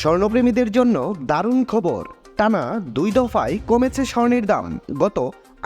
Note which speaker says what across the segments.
Speaker 1: স্বর্ণপ্রেমীদের জন্য দারুণ খবর। টানা দুই দফায় কমেছে স্বর্ণের দাম। গত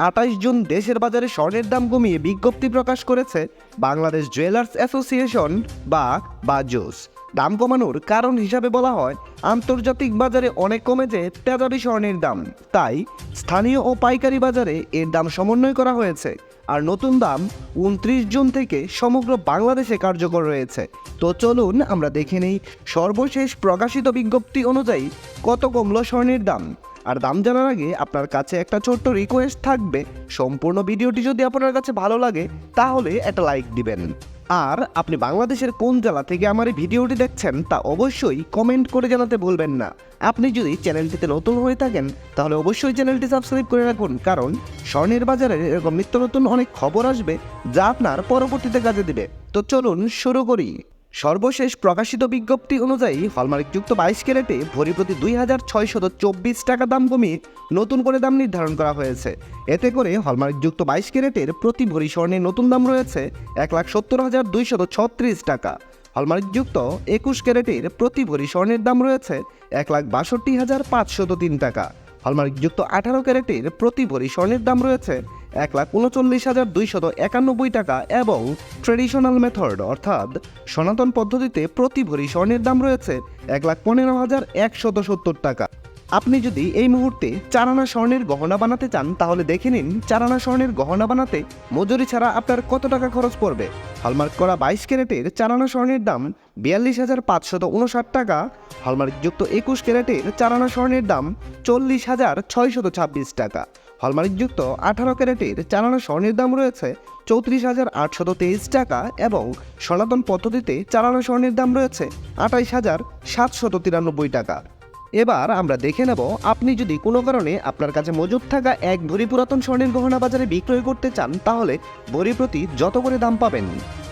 Speaker 1: আঠাশ জুন দেশের বাজারে স্বর্ণের দাম কমিয়ে বিজ্ঞপ্তি প্রকাশ করেছে বাংলাদেশ জুয়েলার্স অ্যাসোসিয়েশন বা বাজুস। দাম কমানোর কারণ হিসাবে বলা হয়, আন্তর্জাতিক বাজারে অনেক কমেছে তেজাবি স্বর্ণের দাম। তাই, স্থানীয় ও পাইকারি বাজারে এর দাম সমন্বয় করা হয়েছে। আর নতুন দাম উনত্রিশ জুন থেকে সমগ্র বাংলাদেশে কার্যকর রয়েছে। তো চলুন আমরা দেখে নেই সর্বশেষ প্রকাশিত বিজ্ঞপ্তি অনুযায়ী কত কমলো স্বর্ণের দাম। আর দাম জানার আগে আপনার কাছে একটা ছোট্ট রিকোয়েস্ট থাকবে। সম্পূর্ণ ভিডিওটি যদি আপনার কাছে ভালো লাগে, তাহলে একটা লাইক দিবেন। আর আপনি বাংলাদেশের কোন জেলা থেকে আমার এই ভিডিওটি দেখছেন তা অবশ্যই কমেন্ট করে জানাতে ভুলবেন না। আপনি যদি চ্যানেলটিতে নতুন হয়ে থাকেন, তাহলে অবশ্যই চ্যানেলটি সাবস্ক্রাইব করে রাখুন, কারণ স্বর্ণের বাজারে এরকম নিত্য নতুন অনেক খবর আসবে যা আপনার পরবর্তীতে কাজে দেবে। তো চলুন শুরু করি। সর্বশেষ প্রকাশিত বিজ্ঞপ্তি অনুযায়ী হলমার্কযুক্ত বাইশ ক্যারেটে ভরি প্রতি দুই হাজার ছয়শত চব্বিশ টাকা দাম কমিয়ে নতুন করে দাম নির্ধারণ করা হয়েছে। এতে করে হলমার্কযুক্ত বাইশ ক্যারেটের প্রতি ভরি স্বর্ণের নতুন দাম রয়েছে এক লাখ সত্তর হাজার দুইশত ছত্রিশ টাকা। হলমার্কযুক্ত একুশ ক্যারেটের প্রতি ভরি স্বর্ণের দাম রয়েছে এক লাখ বাষট্টি হাজার পাঁচশত তিন টাকা। হলমার্কযুক্ত আঠারো ক্যারেটের প্রতি ভরি স্বর্ণের দাম রয়েছে এক লাখ উনচল্লিশ হাজার দুইশত একানব্বই টাকা এবং ট্রেডিশনাল মেথড, অর্থাৎ সনাতন পদ্ধতিতে প্রতি ভরি স্বর্ণের দাম রয়েছে এক লাখ পনেরো হাজার একশত সত্তর টাকা। আপনি যদি এই মুহূর্তে চারানা স্বর্ণের গহনা বানাতে চান, তাহলে দেখে নিন চারানা স্বর্ণের গহনা বানাতে মজুরি ছাড়া আপনার কত টাকা খরচ পড়বে। হলমার্ক করা বাইশ ক্যারেটের চারানা স্বর্ণের দাম বিয়াল্লিশ হাজার পাঁচশত উনষাট টাকা। হলমার্কযুক্ত একুশ ক্যারেটের চারানা স্বর্ণের দাম চল্লিশ হাজার ছয়শত ছাব্বিশ টাকা। হলমার্কযুক্ত আঠারো ক্যারেটের চালানো স্বর্ণের দাম রয়েছে চৌত্রিশ হাজার আটশত তেইশ টাকা এবং সনাতন পদ্ধতিতে চালানো স্বর্ণের দাম রয়েছে আঠাইশ হাজার সাতশত তিরানব্বই টাকা। এবার আমরা দেখে নেব, আপনি যদি কোনো কারণে আপনার কাছে মজুদ থাকা এক ভরি পুরাতন স্বর্ণের গহনা বাজারে বিক্রয় করতে চান, তাহলে ভরি প্রতি যত করে দাম পাবেন?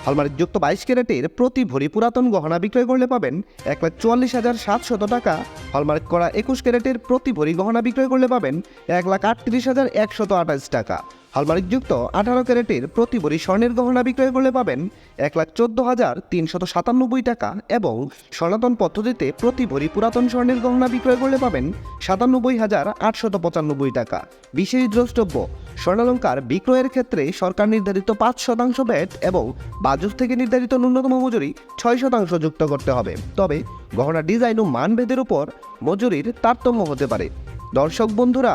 Speaker 1: হলমার্কযুক্ত বাইশ ক্যারেটের প্রতি ভরি পুরাতন গহনা বিক্রয় করলে পাবেন এক লাখ চুয়াল্লিশ হাজার সাতশত টাকা। হলমার্ক করা একুশ ক্যারেটের প্রতি ভরি গহনা বিক্রয় করলে পাবেন এক লাখ আটত্রিশ হাজার একশত আঠাশ টাকা। হলমার্কযুক্ত আঠারো ক্যারেটের প্রতি ভরি স্বর্ণের গহনা বিক্রয় করলে পাবেন এক লাখ চোদ্দ হাজার তিনশত সাতানব্বই টাকা এবং সনাতন পদ্ধতিতে প্রতি ভরি পুরাতন স্বর্ণের গহনা বিক্রয় করলে পাবেন সাতানব্বই হাজার আটশত পঁচানব্বই টাকা। বিশেষ দ্রষ্টব্য, স্বর্ণালঙ্কার বিক্রয়ের ক্ষেত্রে সরকার নির্ধারিত পাঁচ শতাংশ ব্যাট এবং বাজুস থেকে নির্ধারিত ন্যূনতম মজুরি ছয় শতাংশ যুক্ত করতে হবে। তবে গহনা ডিজাইন ও মানভেদের উপর মজুরির তারতম্য হতে পারে। দর্শক বন্ধুরা